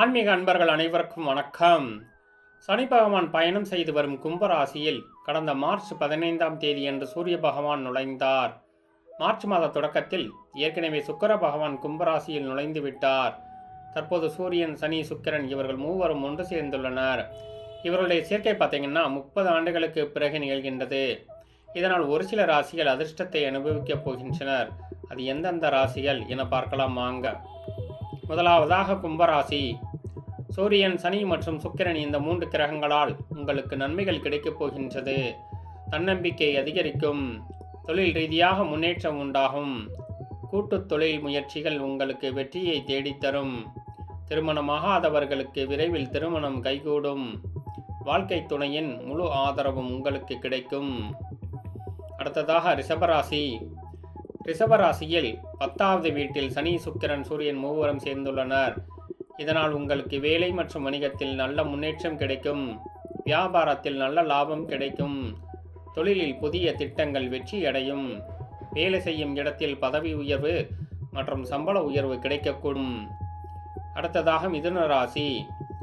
ஆன்மீக அன்பர்கள் அனைவருக்கும் வணக்கம். சனி பகவான் பயணம் செய்து வரும் கும்பராசியில் கடந்த மார்ச் பதினைந்தாம் தேதி அன்று சூரிய பகவான் நுழைந்தார். மார்ச் மாத தொடக்கத்தில் ஏற்கனவே சுக்கர பகவான் கும்பராசியில் நுழைந்து விட்டார். தற்போது சூரியன் சனி சுக்கிரன் இவர்கள் மூவரும் ஒன்று சேர்ந்துள்ளனர். இவர்களுடைய சேர்க்கை பார்த்தீங்கன்னா முப்பது ஆண்டுகளுக்கு பிறகு நிகழ்கின்றது. இதனால் ஒரு சில ராசிகள் அதிர்ஷ்டத்தை அனுபவிக்கப் போகின்றனர். அது எந்தெந்த ராசிகள் என பார்க்கலாம் வாங்க. முதலாவதாக கும்பராசி. சூரியன் சனி மற்றும் சுக்கிரன் இந்த மூன்று கிரகங்களால் உங்களுக்கு நன்மைகள் கிடைக்கப் போகின்றது. தன்னம்பிக்கை அதிகரிக்கும். தொழில் ரீதியாக முன்னேற்றம் உண்டாகும். கூட்டுத் தொழில் முயற்சிகள் உங்களுக்கு வெற்றியை தேடித்தரும். திருமணமாகாதவர்களுக்கு விரைவில் திருமணம் கைகூடும். வாழ்க்கை துணையின் முழு ஆதரவும் உங்களுக்கு கிடைக்கும். அடுத்ததாக ரிஷபராசி. ரிஷபராசியில் பத்தாவது வீட்டில் சனி சுக்கிரன் சூரியன் மூவரும் சேர்ந்துள்ளனர். இதனால் உங்களுக்கு வேலை மற்றும் வணிகத்தில் நல்ல முன்னேற்றம் கிடைக்கும். வியாபாரத்தில் நல்ல லாபம் கிடைக்கும். தொழிலில் புதிய திட்டங்கள் வெற்றி அடையும். வேலை செய்யும் இடத்தில் பதவி உயர்வு மற்றும் சம்பள உயர்வு கிடைக்கக்கூடும். அடுத்ததாக மிதுன ராசி.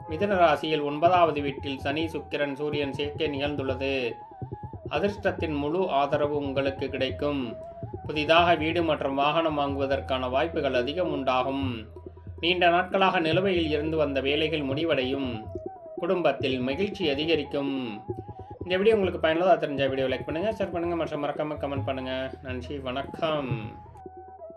மிதுன ராசியில் ஒன்பதாவது வீட்டில் சனி சுக்கிரன் சூரியன் சேர்க்கை நிகழ்ந்துள்ளது. அதிர்ஷ்டத்தின் முழு ஆதரவு உங்களுக்கு கிடைக்கும். புதிதாக வீடு மற்றும் வாகனம் வாங்குவதற்கான வாய்ப்புகள் அதிகம் உண்டாகும். நீண்ட நாட்களாக நிலுவையில் இருந்து வந்த வேலைகள் முடிவடையும். குடும்பத்தில் மகிழ்ச்சி அதிகரிக்கும். இந்த வீடியோ உங்களுக்கு பயனுள்ளதாக தெரிஞ்ச வீடியோ லைக் பண்ணுங்கள் ஷேர் பண்ணுங்கள் மற்றும் மறக்காமல் கமெண்ட் பண்ணுங்கள் நன்றி வணக்கம்.